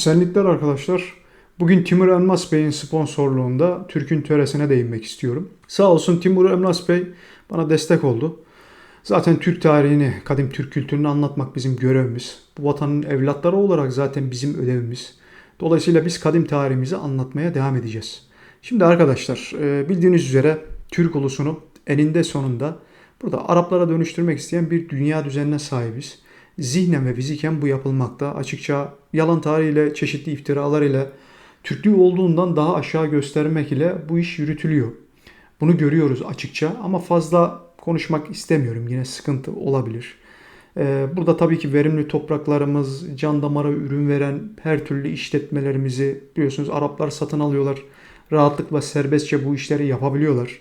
Esenlikler arkadaşlar. Bugün Timur Elmas Bey'in sponsorluğunda Türk'ün töresine değinmek istiyorum. Sağ olsun Timur Elmas Bey bana destek oldu. Zaten Türk tarihini, kadim Türk kültürünü anlatmak bizim görevimiz. Bu vatanın evlatları olarak zaten bizim ödevimiz. Dolayısıyla biz kadim tarihimizi anlatmaya devam edeceğiz. Şimdi arkadaşlar e, bildiğiniz üzere Türk ulusunu eninde sonunda burada Araplara dönüştürmek isteyen bir dünya düzenine sahibiz. Zihnen ve fiziken bu yapılmakta. Açıkça yalan tarihiyle, çeşitli iftiralar ile Türklüğü olduğundan daha aşağı göstermek ile bu iş yürütülüyor. Bunu görüyoruz açıkça ama fazla konuşmak istemiyorum. Yine sıkıntı olabilir. Ee, burada tabii ki verimli topraklarımız, can damara ürün veren her türlü işletmelerimizi biliyorsunuz Araplar satın alıyorlar. Rahatlıkla serbestçe bu işleri yapabiliyorlar.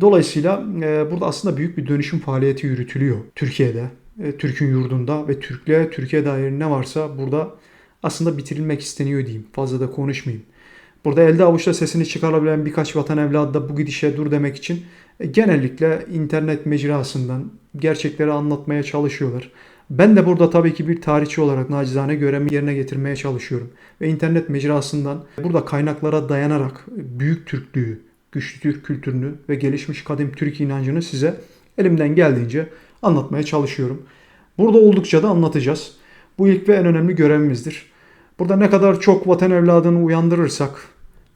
Dolayısıyla e, burada aslında büyük bir dönüşüm faaliyeti yürütülüyor Türkiye'de. E, Türk'ün yurdunda ve Türklüğe, Türkiye dair ne varsa burada aslında bitirilmek isteniyor diyeyim. Fazla da konuşmayayım. Burada elde avuçta sesini çıkarabilen birkaç vatan evladı da bu gidişe dur demek için e, genellikle internet mecrasından gerçekleri anlatmaya çalışıyorlar. Ben de burada tabii ki bir tarihçi olarak nacizane görevimi yerine getirmeye çalışıyorum. Ve internet mecrasından burada kaynaklara dayanarak büyük Türklüğü, güçlü Türk kültürünü ve gelişmiş kadim Türk inancını size elimden geldiğince anlatmaya çalışıyorum. Burada oldukça da anlatacağız. Bu ilk ve en önemli görevimizdir. Burada ne kadar çok vatan evladını uyandırırsak,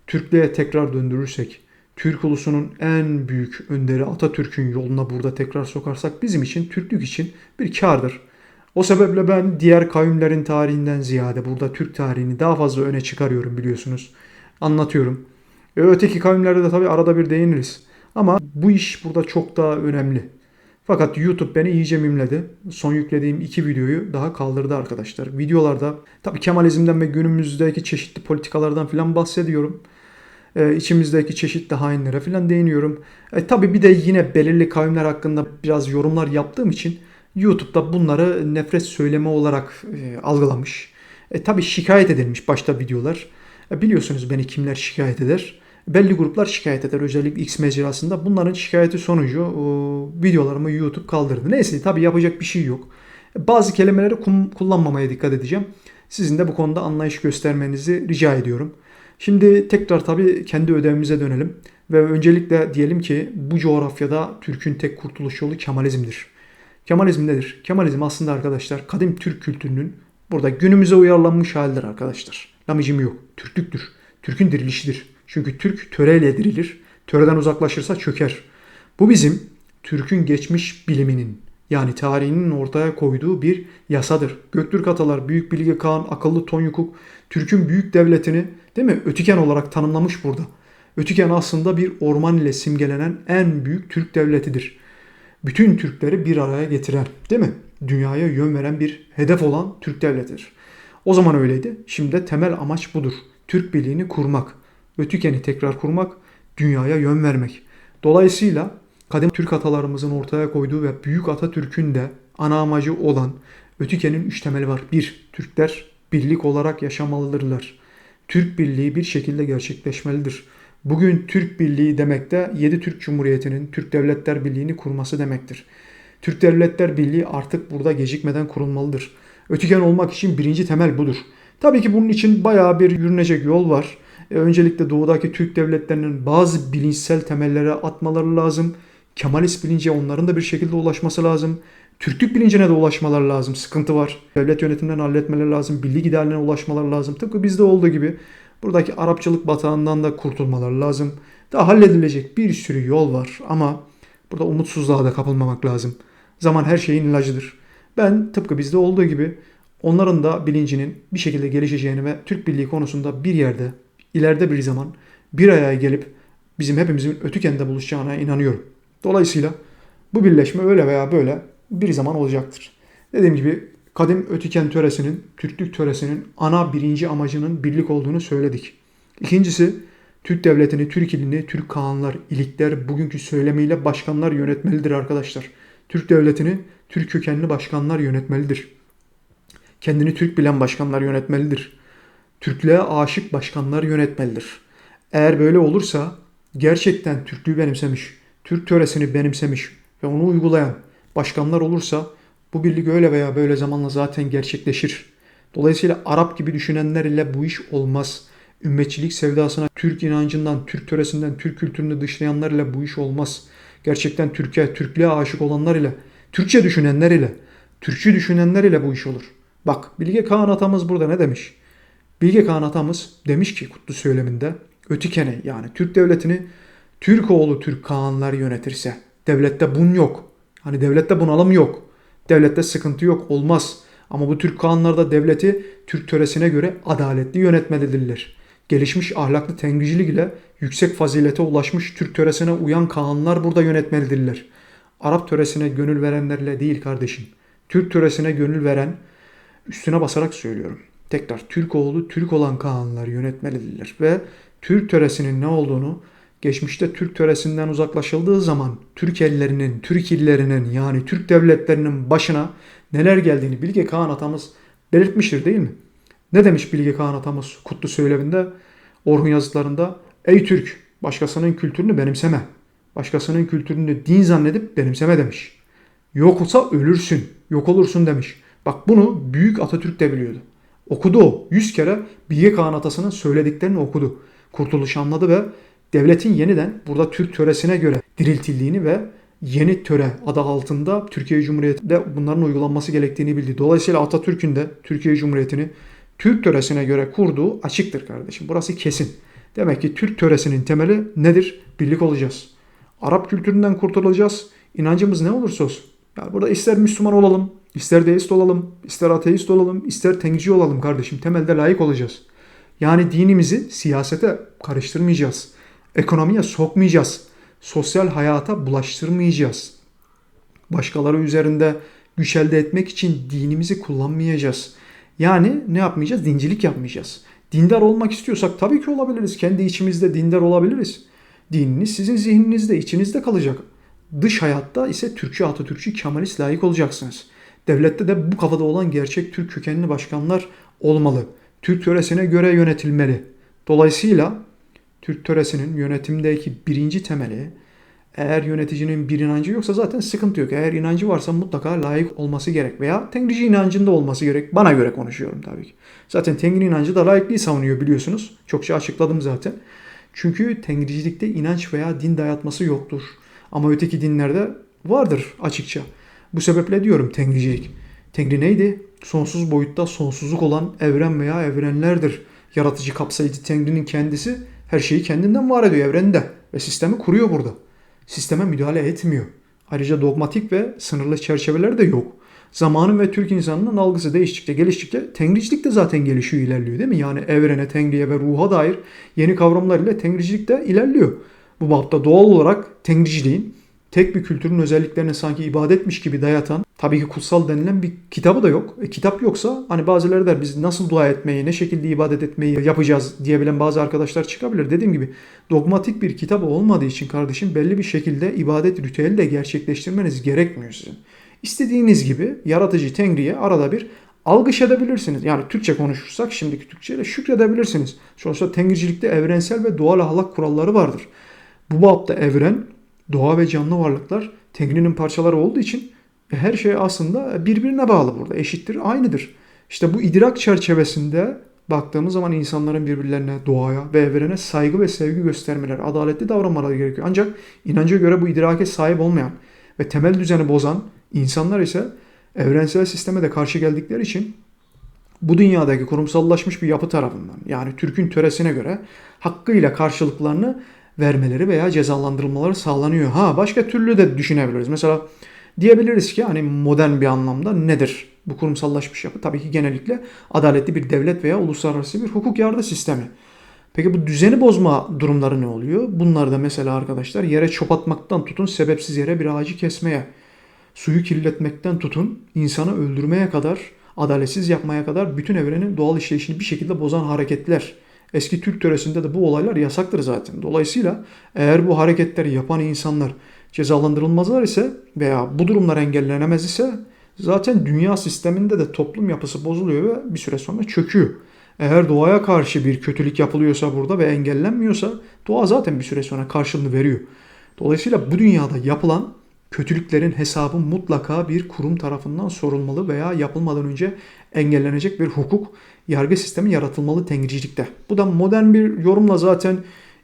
Türklüğe tekrar döndürürsek, Türk ulusunun en büyük önderi Atatürk'ün yoluna burada tekrar sokarsak bizim için, Türklük için bir kardır. O sebeple ben diğer kavimlerin tarihinden ziyade burada Türk tarihini daha fazla öne çıkarıyorum biliyorsunuz. Anlatıyorum. E, öteki kavimlerde de tabii arada bir değiniriz. Ama bu iş burada çok daha önemli. Fakat YouTube beni iyice mimledi. Son yüklediğim iki videoyu daha kaldırdı arkadaşlar. Videolarda tabii Kemalizmden ve günümüzdeki çeşitli politikalardan filan bahsediyorum. Ee, içimizdeki çeşitli hainlere filan değiniyorum. E, tabii bir de yine belirli kavimler hakkında biraz yorumlar yaptığım için YouTube'da bunları nefret söyleme olarak e, algılamış. E, tabii şikayet edilmiş başta videolar. E, biliyorsunuz beni kimler şikayet eder belli gruplar şikayet eder. Özellikle X mecrasında. Bunların şikayeti sonucu o, videolarımı YouTube kaldırdı. Neyse tabii yapacak bir şey yok. Bazı kelimeleri kullanmamaya dikkat edeceğim. Sizin de bu konuda anlayış göstermenizi rica ediyorum. Şimdi tekrar tabii kendi ödevimize dönelim. Ve öncelikle diyelim ki bu coğrafyada Türk'ün tek kurtuluş yolu Kemalizm'dir. Kemalizm nedir? Kemalizm aslında arkadaşlar kadim Türk kültürünün burada günümüze uyarlanmış halidir arkadaşlar. Lamicim yok. Türklüktür. Türk'ün dirilişidir. Çünkü Türk töreyle dirilir. Töreden uzaklaşırsa çöker. Bu bizim Türk'ün geçmiş biliminin yani tarihinin ortaya koyduğu bir yasadır. Göktürk atalar, Büyük Bilge Kağan, Akıllı Tonyukuk Türk'ün büyük devletini değil mi Ötüken olarak tanımlamış burada. Ötüken aslında bir orman ile simgelenen en büyük Türk devletidir. Bütün Türkleri bir araya getiren değil mi? Dünyaya yön veren bir hedef olan Türk devletidir. O zaman öyleydi. Şimdi de temel amaç budur. Türk birliğini kurmak. Ötüken'i tekrar kurmak, dünyaya yön vermek. Dolayısıyla kadim Türk atalarımızın ortaya koyduğu ve Büyük Atatürk'ün de ana amacı olan Ötüken'in üç temeli var. Bir, Türkler birlik olarak yaşamalıdırlar. Türk birliği bir şekilde gerçekleşmelidir. Bugün Türk Birliği demek de 7 Türk Cumhuriyeti'nin Türk Devletler Birliği'ni kurması demektir. Türk Devletler Birliği artık burada gecikmeden kurulmalıdır. Ötüken olmak için birinci temel budur. Tabii ki bunun için bayağı bir yürünecek yol var. E, öncelikle doğudaki Türk devletlerinin bazı bilinçsel temellere atmaları lazım. Kemalist bilince onların da bir şekilde ulaşması lazım. Türklük bilincine de ulaşmaları lazım. Sıkıntı var. Devlet yönetiminden halletmeleri lazım. Birlik idealine ulaşmaları lazım. Tıpkı bizde olduğu gibi buradaki Arapçılık batağından da kurtulmaları lazım. Daha halledilecek bir sürü yol var ama burada umutsuzluğa da kapılmamak lazım. Zaman her şeyin ilacıdır. Ben tıpkı bizde olduğu gibi onların da bilincinin bir şekilde gelişeceğini ve Türk Birliği konusunda bir yerde ileride bir zaman bir araya gelip bizim hepimizin Ötüken'de buluşacağına inanıyorum. Dolayısıyla bu birleşme öyle veya böyle bir zaman olacaktır. Dediğim gibi kadim Ötüken töresinin, Türklük töresinin ana birinci amacının birlik olduğunu söyledik. İkincisi Türk devletini, Türk ilini, Türk kanlar, ilikler bugünkü söylemiyle başkanlar yönetmelidir arkadaşlar. Türk devletini Türk kökenli başkanlar yönetmelidir. Kendini Türk bilen başkanlar yönetmelidir. Türklüğe aşık başkanlar yönetmelidir. Eğer böyle olursa gerçekten Türklüğü benimsemiş, Türk töresini benimsemiş ve onu uygulayan başkanlar olursa bu birlik öyle veya böyle zamanla zaten gerçekleşir. Dolayısıyla Arap gibi düşünenler ile bu iş olmaz. Ümmetçilik sevdasına, Türk inancından, Türk töresinden, Türk kültürünü dışlayanlar ile bu iş olmaz. Gerçekten Türkiye, Türklüğe aşık olanlar ile, Türkçe düşünenler ile, Türkçü düşünenler ile bu iş olur. Bak Bilge Kağan atamız burada ne demiş? Bilge Kağan atamız demiş ki kutlu söyleminde Ötikene yani Türk devletini Türk oğlu Türk Kağanlar yönetirse devlette bun yok. Hani devlette bunalım yok. Devlette sıkıntı yok olmaz. Ama bu Türk Kağanlar da devleti Türk töresine göre adaletli yönetmelidirler. Gelişmiş ahlaklı tengricilik ile yüksek fazilete ulaşmış Türk töresine uyan Kağanlar burada yönetmelidirler. Arap töresine gönül verenlerle değil kardeşim. Türk töresine gönül veren üstüne basarak söylüyorum. Tekrar Türk oğlu Türk olan Kağanlar yönetmelidirler ve Türk töresinin ne olduğunu geçmişte Türk töresinden uzaklaşıldığı zaman Türk ellerinin, Türk illerinin yani Türk devletlerinin başına neler geldiğini Bilge Kağan atamız belirtmiştir değil mi? Ne demiş Bilge Kağan atamız Kutlu Söyleminde, Orhun yazıtlarında? Ey Türk, başkasının kültürünü benimseme. Başkasının kültürünü din zannedip benimseme demiş. Yok olsa ölürsün, yok olursun demiş. Bak bunu Büyük Atatürk de biliyordu. Okudu o. Yüz kere Bilge Kağan atasının söylediklerini okudu. Kurtuluş anladı ve devletin yeniden burada Türk töresine göre diriltildiğini ve yeni töre adı altında Türkiye Cumhuriyeti'nde bunların uygulanması gerektiğini bildi. Dolayısıyla Atatürk'ün de Türkiye Cumhuriyeti'ni Türk töresine göre kurduğu açıktır kardeşim. Burası kesin. Demek ki Türk töresinin temeli nedir? Birlik olacağız. Arap kültüründen kurtulacağız. İnancımız ne olursa olsun. Yani burada ister Müslüman olalım, ister deist olalım, ister ateist olalım, ister tengci olalım kardeşim. Temelde layık olacağız. Yani dinimizi siyasete karıştırmayacağız. Ekonomiye sokmayacağız. Sosyal hayata bulaştırmayacağız. Başkaları üzerinde güç elde etmek için dinimizi kullanmayacağız. Yani ne yapmayacağız? Dincilik yapmayacağız. Dindar olmak istiyorsak tabii ki olabiliriz. Kendi içimizde dindar olabiliriz. Dininiz sizin zihninizde, içinizde kalacak. Dış hayatta ise Türkçü, Atatürkçü, Kemalist layık olacaksınız. Devlette de bu kafada olan gerçek Türk kökenli başkanlar olmalı. Türk töresine göre yönetilmeli. Dolayısıyla Türk töresinin yönetimdeki birinci temeli eğer yöneticinin bir inancı yoksa zaten sıkıntı yok. Eğer inancı varsa mutlaka layık olması gerek veya Tengrici inancında olması gerek. Bana göre konuşuyorum tabii ki. Zaten Tengri inancı da layıklığı savunuyor biliyorsunuz. Çokça açıkladım zaten. Çünkü Tengricilikte inanç veya din dayatması yoktur. Ama öteki dinlerde vardır açıkça. Bu sebeple diyorum Tengricilik. Tengri neydi? Sonsuz boyutta sonsuzluk olan evren veya evrenlerdir. Yaratıcı kapsayıcı Tengri'nin kendisi her şeyi kendinden var ediyor evrende ve sistemi kuruyor burada. Sisteme müdahale etmiyor. Ayrıca dogmatik ve sınırlı çerçeveler de yok. Zamanın ve Türk insanının algısı değiştikçe, geliştikçe tengricilik de zaten gelişiyor, ilerliyor değil mi? Yani evrene, tengriye ve ruha dair yeni kavramlar ile tengricilik de ilerliyor. Bu bapta doğal olarak tengriciliğin tek bir kültürün özelliklerini sanki ibadetmiş gibi dayatan, tabii ki kutsal denilen bir kitabı da yok. E, kitap yoksa hani bazıları der biz nasıl dua etmeyi, ne şekilde ibadet etmeyi yapacağız diyebilen bazı arkadaşlar çıkabilir. Dediğim gibi dogmatik bir kitabı olmadığı için kardeşim belli bir şekilde ibadet ritüeli de gerçekleştirmeniz gerekmiyor sizin. İstediğiniz gibi yaratıcı Tengri'ye arada bir algış edebilirsiniz. Yani Türkçe konuşursak şimdiki Türkçeyle şükredebilirsiniz. Sonuçta Tengricilikte evrensel ve doğal ahlak kuralları vardır. Bu bapta evren doğa ve canlı varlıklar Tengri'nin parçaları olduğu için her şey aslında birbirine bağlı burada. Eşittir, aynıdır. İşte bu idrak çerçevesinde baktığımız zaman insanların birbirlerine, doğaya ve evrene saygı ve sevgi göstermeleri, adaletli davranmaları gerekiyor. Ancak inanca göre bu idrake sahip olmayan ve temel düzeni bozan insanlar ise evrensel sisteme de karşı geldikleri için bu dünyadaki kurumsallaşmış bir yapı tarafından yani Türk'ün töresine göre hakkıyla karşılıklarını vermeleri veya cezalandırılmaları sağlanıyor. Ha başka türlü de düşünebiliriz. Mesela diyebiliriz ki hani modern bir anlamda nedir bu kurumsallaşmış yapı? Tabii ki genellikle adaletli bir devlet veya uluslararası bir hukuk yargı sistemi. Peki bu düzeni bozma durumları ne oluyor? Bunlar da mesela arkadaşlar yere çöp atmaktan tutun sebepsiz yere bir ağacı kesmeye, suyu kirletmekten tutun insanı öldürmeye kadar, adaletsiz yapmaya kadar bütün evrenin doğal işleyişini bir şekilde bozan hareketler. Eski Türk töresinde de bu olaylar yasaktır zaten. Dolayısıyla eğer bu hareketleri yapan insanlar cezalandırılmazlar ise veya bu durumlar engellenemez ise zaten dünya sisteminde de toplum yapısı bozuluyor ve bir süre sonra çöküyor. Eğer doğaya karşı bir kötülük yapılıyorsa burada ve engellenmiyorsa doğa zaten bir süre sonra karşılığını veriyor. Dolayısıyla bu dünyada yapılan kötülüklerin hesabı mutlaka bir kurum tarafından sorulmalı veya yapılmadan önce engellenecek bir hukuk yargı sistemi yaratılmalı tenkicilikte. Bu da modern bir yorumla zaten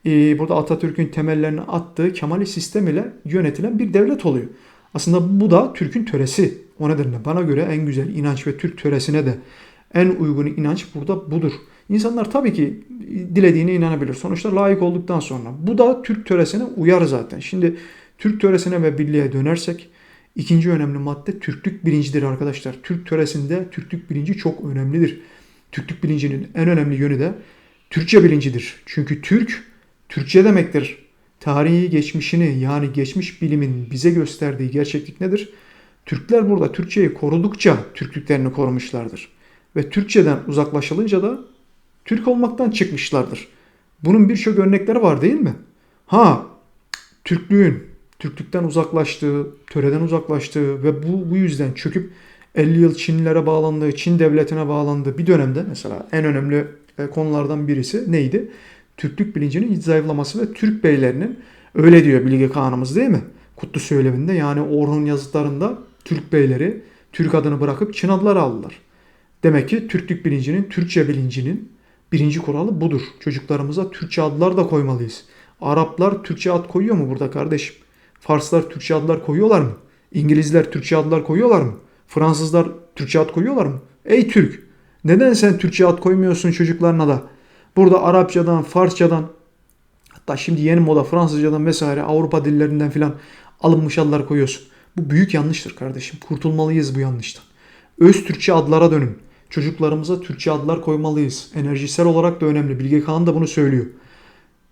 e, burada Atatürk'ün temellerini attığı Kemalist sistem ile yönetilen bir devlet oluyor. Aslında bu da Türk'ün töresi. O nedenle bana göre en güzel inanç ve Türk töresine de en uygun inanç burada budur. İnsanlar tabii ki dilediğine inanabilir. Sonuçta layık olduktan sonra. Bu da Türk töresine uyar zaten. Şimdi Türk töresine ve birliğe dönersek ikinci önemli madde Türklük bilincidir arkadaşlar. Türk töresinde Türklük bilinci çok önemlidir. Türklük bilincinin en önemli yönü de Türkçe bilincidir. Çünkü Türk, Türkçe demektir. Tarihi geçmişini yani geçmiş bilimin bize gösterdiği gerçeklik nedir? Türkler burada Türkçeyi korudukça Türklüklerini korumuşlardır. Ve Türkçeden uzaklaşılınca da Türk olmaktan çıkmışlardır. Bunun birçok örnekleri var değil mi? Ha, Türklüğün Türklükten uzaklaştığı, töreden uzaklaştığı ve bu, bu yüzden çöküp 50 yıl Çinlilere bağlandığı, Çin devletine bağlandığı bir dönemde mesela en önemli e, konulardan birisi neydi? Türklük bilincinin zayıflaması ve Türk beylerinin öyle diyor Bilge Kağan'ımız değil mi? Kutlu söyleminde yani Orhun yazıtlarında Türk beyleri Türk adını bırakıp Çin adları aldılar. Demek ki Türklük bilincinin, Türkçe bilincinin birinci kuralı budur. Çocuklarımıza Türkçe adlar da koymalıyız. Araplar Türkçe ad koyuyor mu burada kardeşim? Farslar Türkçe adlar koyuyorlar mı? İngilizler Türkçe adlar koyuyorlar mı? Fransızlar Türkçe ad koyuyorlar mı? Ey Türk! Neden sen Türkçe ad koymuyorsun çocuklarına da? Burada Arapçadan, Farsçadan, hatta şimdi yeni moda Fransızcadan vesaire Avrupa dillerinden filan alınmış adlar koyuyorsun. Bu büyük yanlıştır kardeşim. Kurtulmalıyız bu yanlıştan. Öz Türkçe adlara dönün. Çocuklarımıza Türkçe adlar koymalıyız. Enerjisel olarak da önemli. Bilge Kağan da bunu söylüyor.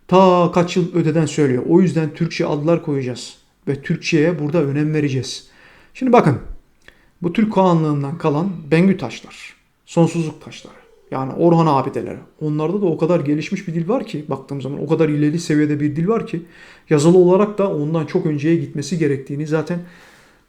Ta kaç yıl öteden söylüyor. O yüzden Türkçe adlar koyacağız. Ve Türkçe'ye burada önem vereceğiz. Şimdi bakın. Bu Türk Kağanlığından kalan Bengü taşlar. Sonsuzluk taşları. Yani Orhan abideleri. Onlarda da o kadar gelişmiş bir dil var ki baktığım zaman o kadar ileri seviyede bir dil var ki yazılı olarak da ondan çok önceye gitmesi gerektiğini zaten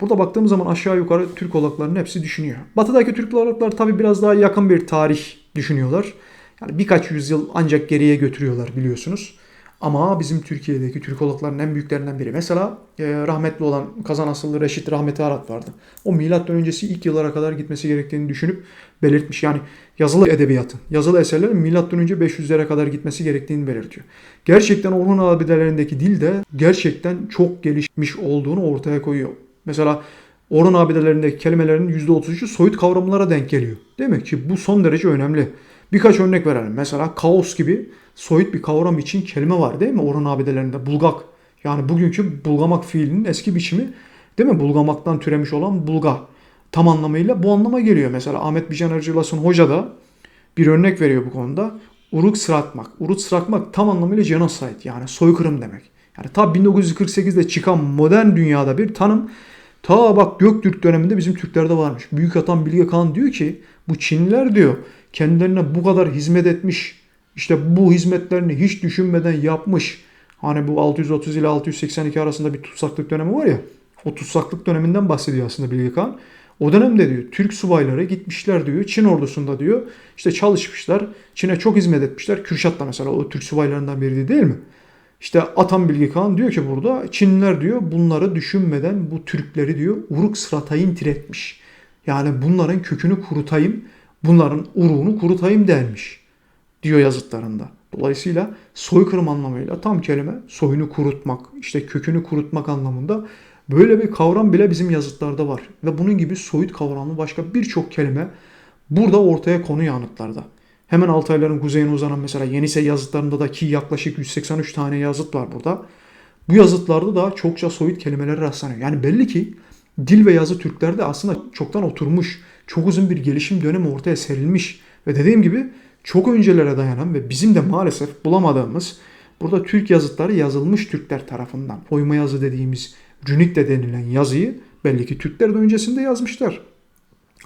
burada baktığımız zaman aşağı yukarı Türk olaklarının hepsi düşünüyor. Batıdaki Türk olaklar tabi biraz daha yakın bir tarih düşünüyorlar. Yani birkaç yüzyıl ancak geriye götürüyorlar biliyorsunuz. Ama bizim Türkiye'deki Türkologların en büyüklerinden biri. Mesela e, rahmetli olan Kazan asıllı Reşit Rahmeti Arat vardı. O milattan öncesi ilk yıllara kadar gitmesi gerektiğini düşünüp belirtmiş. Yani yazılı edebiyatın, yazılı eserlerin milattan önce 500'lere kadar gitmesi gerektiğini belirtiyor. Gerçekten Orhun abidelerindeki dil de gerçekten çok gelişmiş olduğunu ortaya koyuyor. Mesela Orhun abidelerindeki kelimelerin %33'ü soyut kavramlara denk geliyor. Değil mi? Ki bu son derece önemli. Birkaç örnek verelim. Mesela kaos gibi soyut bir kavram için kelime var değil mi Orhan abidelerinde? Bulgak. Yani bugünkü bulgamak fiilinin eski biçimi değil mi? Bulgamaktan türemiş olan bulga. Tam anlamıyla bu anlama geliyor. Mesela Ahmet Bican Arıcılas'ın hoca da bir örnek veriyor bu konuda. Uruk sıratmak. Uruk sıratmak tam anlamıyla genocide yani soykırım demek. Yani ta 1948'de çıkan modern dünyada bir tanım ta bak Göktürk döneminde bizim Türklerde varmış. Büyük Atan Bilge Kağan diyor ki bu Çinliler diyor kendilerine bu kadar hizmet etmiş işte bu hizmetlerini hiç düşünmeden yapmış. Hani bu 630 ile 682 arasında bir tutsaklık dönemi var ya. O tutsaklık döneminden bahsediyor aslında Bilge Kağan. O dönemde diyor Türk subayları gitmişler diyor Çin ordusunda diyor işte çalışmışlar. Çin'e çok hizmet etmişler. Kürşat da mesela o Türk subaylarından biri değil mi? İşte Atan Bilge Kağan diyor ki burada Çinliler diyor bunları düşünmeden bu Türkleri diyor uruk sıratayım tiretmiş. Yani bunların kökünü kurutayım, bunların uruğunu kurutayım denmiş diyor yazıtlarında. Dolayısıyla soykırım anlamıyla tam kelime soyunu kurutmak, işte kökünü kurutmak anlamında böyle bir kavram bile bizim yazıtlarda var. Ve bunun gibi soyut kavramlı başka birçok kelime burada ortaya konuyor anıtlarda. Hemen Altayların kuzeyine uzanan mesela Yenise yazıtlarında da ki yaklaşık 183 tane yazıt var burada. Bu yazıtlarda da çokça soyut kelimeler rastlanıyor. Yani belli ki dil ve yazı Türklerde aslında çoktan oturmuş, çok uzun bir gelişim dönemi ortaya serilmiş. Ve dediğim gibi çok öncelere dayanan ve bizim de maalesef bulamadığımız burada Türk yazıtları yazılmış Türkler tarafından. Oyma yazı dediğimiz rünik de denilen yazıyı belli ki Türkler de öncesinde yazmışlar.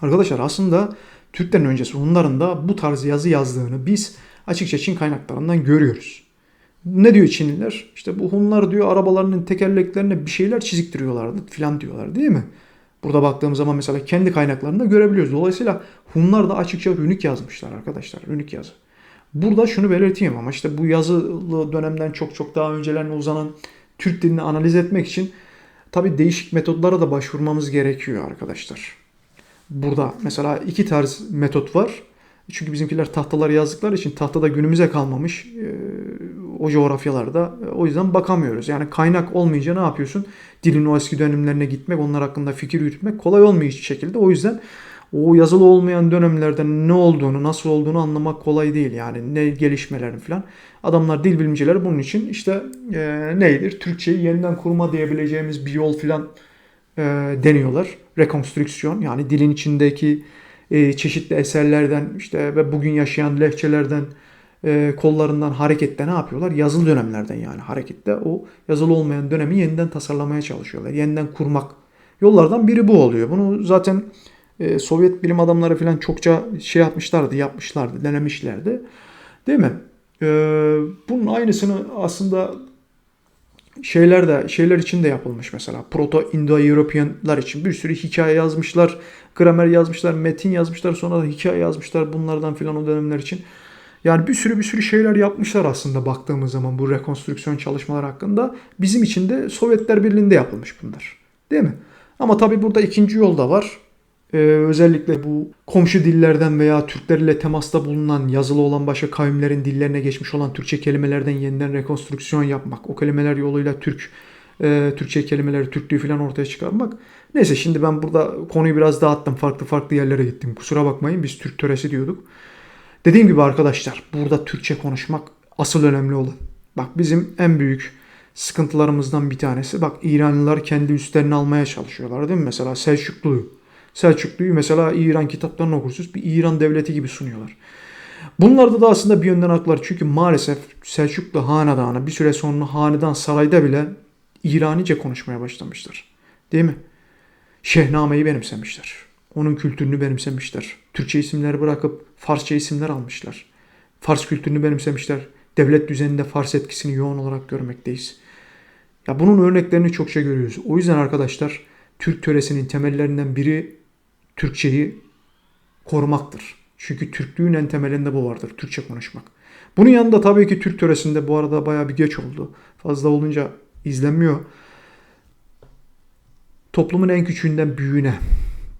Arkadaşlar aslında Türklerin öncesi Hunların da bu tarz yazı yazdığını biz açıkça Çin kaynaklarından görüyoruz. Ne diyor Çinliler? İşte bu Hunlar diyor arabalarının tekerleklerine bir şeyler çiziktiriyorlardı filan diyorlar değil mi? Burada baktığım zaman mesela kendi kaynaklarında görebiliyoruz. Dolayısıyla Hunlar da açıkça rünik yazmışlar arkadaşlar. Rünik yazı. Burada şunu belirteyim ama işte bu yazılı dönemden çok çok daha öncelerine uzanan Türk dilini analiz etmek için Tabi değişik metotlara da başvurmamız gerekiyor arkadaşlar. Burada mesela iki tarz metot var. Çünkü bizimkiler tahtaları yazdıkları için tahtada günümüze kalmamış o coğrafyalarda. E, O yüzden bakamıyoruz. Yani kaynak olmayınca ne yapıyorsun? Dilin o eski dönemlerine gitmek, onlar hakkında fikir yürütmek kolay olmuyor hiçbir şekilde. O yüzden o yazılı olmayan dönemlerde ne olduğunu, nasıl olduğunu anlamak kolay değil. Yani ne gelişmelerini falan. Adamlar dil bilimcileri bunun için işte e, neydir? Türkçeyi yeniden kurma diyebileceğimiz bir yol falan e, deniyorlar. Rekonstrüksiyon yani dilin içindeki e, çeşitli eserlerden işte ve bugün yaşayan lehçelerden e, kollarından hareketle ne yapıyorlar? Yazılı dönemlerden yani hareketle o yazılı olmayan dönemi yeniden tasarlamaya çalışıyorlar. Yeniden kurmak yollardan biri bu oluyor. Bunu zaten e, Sovyet bilim adamları falan çokça şey yapmışlardı, yapmışlardı, denemişlerdi. Değil mi? E, bunun aynısını aslında şeyler de şeyler için de yapılmış mesela. Proto Indo-Europeanlar için bir sürü hikaye yazmışlar, gramer yazmışlar, metin yazmışlar, sonra da hikaye yazmışlar bunlardan filan o dönemler için. Yani bir sürü bir sürü şeyler yapmışlar aslında baktığımız zaman bu rekonstrüksiyon çalışmaları hakkında. Bizim için de Sovyetler Birliği'nde yapılmış bunlar. Değil mi? Ama tabii burada ikinci yol da var. Ee, özellikle bu komşu dillerden veya Türklerle temasta bulunan yazılı olan başka kavimlerin dillerine geçmiş olan Türkçe kelimelerden yeniden rekonstrüksiyon yapmak. O kelimeler yoluyla Türk e, Türkçe kelimeleri, Türklüğü falan ortaya çıkarmak. Neyse şimdi ben burada konuyu biraz dağıttım. Farklı farklı yerlere gittim. Kusura bakmayın biz Türk töresi diyorduk. Dediğim gibi arkadaşlar burada Türkçe konuşmak asıl önemli olan. Bak bizim en büyük sıkıntılarımızdan bir tanesi. Bak İranlılar kendi üstlerine almaya çalışıyorlar değil mi? Mesela Selçuklu'yu. Selçuklu'yu mesela İran kitaplarını okursunuz. Bir İran devleti gibi sunuyorlar. Bunlarda da aslında bir yönden haklar. Çünkü maalesef Selçuklu hanedanı bir süre sonra hanedan sarayda bile İranice konuşmaya başlamışlar. Değil mi? Şehnameyi benimsemişler. Onun kültürünü benimsemişler. Türkçe isimleri bırakıp Farsça isimler almışlar. Fars kültürünü benimsemişler. Devlet düzeninde Fars etkisini yoğun olarak görmekteyiz. Ya bunun örneklerini çokça görüyoruz. O yüzden arkadaşlar Türk töresinin temellerinden biri Türkçeyi korumaktır. Çünkü Türklüğün en temelinde bu vardır. Türkçe konuşmak. Bunun yanında tabii ki Türk töresinde bu arada bayağı bir geç oldu. Fazla olunca izlenmiyor. Toplumun en küçüğünden büyüğüne,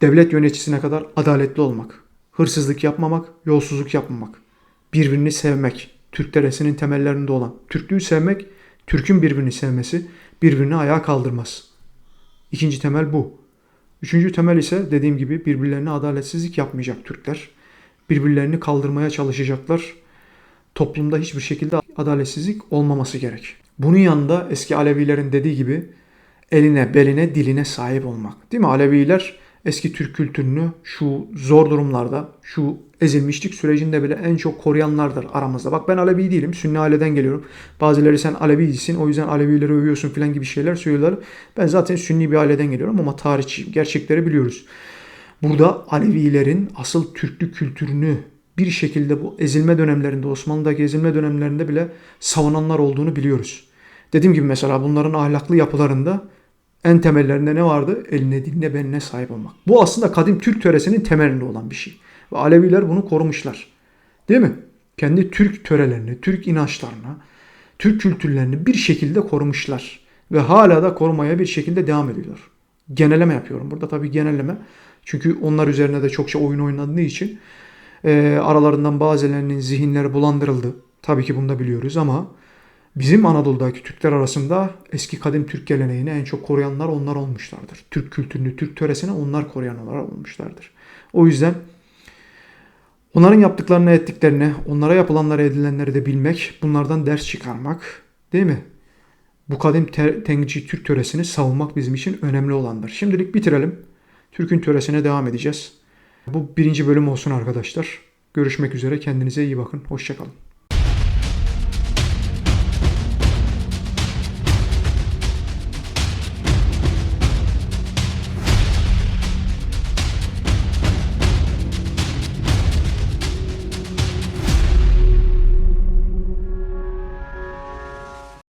devlet yöneticisine kadar adaletli olmak, hırsızlık yapmamak, yolsuzluk yapmamak, birbirini sevmek, Türk töresinin temellerinde olan. Türklüğü sevmek, Türk'ün birbirini sevmesi, birbirini ayağa kaldırmaz. İkinci temel bu. Üçüncü temel ise dediğim gibi birbirlerine adaletsizlik yapmayacak Türkler. Birbirlerini kaldırmaya çalışacaklar. Toplumda hiçbir şekilde adaletsizlik olmaması gerek. Bunun yanında eski Alevilerin dediği gibi eline, beline, diline sahip olmak. Değil mi? Aleviler eski Türk kültürünü şu zor durumlarda, şu ezilmişlik sürecinde bile en çok koruyanlardır aramızda. Bak ben Alevi değilim, Sünni aileden geliyorum. Bazıları sen Alevisin, o yüzden Alevileri övüyorsun falan gibi şeyler söylüyorlar. Ben zaten Sünni bir aileden geliyorum ama tarih gerçekleri biliyoruz. Burada Alevilerin asıl Türklük kültürünü bir şekilde bu ezilme dönemlerinde, Osmanlı'daki ezilme dönemlerinde bile savunanlar olduğunu biliyoruz. Dediğim gibi mesela bunların ahlaklı yapılarında en temellerinde ne vardı? Eline, diline, beline sahip olmak. Bu aslında kadim Türk töresinin temelinde olan bir şey. Ve Aleviler bunu korumuşlar. Değil mi? Kendi Türk törelerini, Türk inançlarını, Türk kültürlerini bir şekilde korumuşlar. Ve hala da korumaya bir şekilde devam ediyorlar. Genelleme yapıyorum. Burada tabii genelleme. Çünkü onlar üzerine de çokça oyun oynandığı için e, aralarından bazılarının zihinleri bulandırıldı. Tabii ki bunu da biliyoruz ama Bizim Anadolu'daki Türkler arasında eski kadim Türk geleneğini en çok koruyanlar onlar olmuşlardır. Türk kültürünü, Türk töresini onlar koruyanlar olmuşlardır. O yüzden onların yaptıklarını, ettiklerini, onlara yapılanları, edilenleri de bilmek, bunlardan ders çıkarmak, değil mi? Bu kadim te- tenci Türk töresini savunmak bizim için önemli olandır. Şimdilik bitirelim. Türk'ün töresine devam edeceğiz. Bu birinci bölüm olsun arkadaşlar. Görüşmek üzere. Kendinize iyi bakın. Hoşçakalın.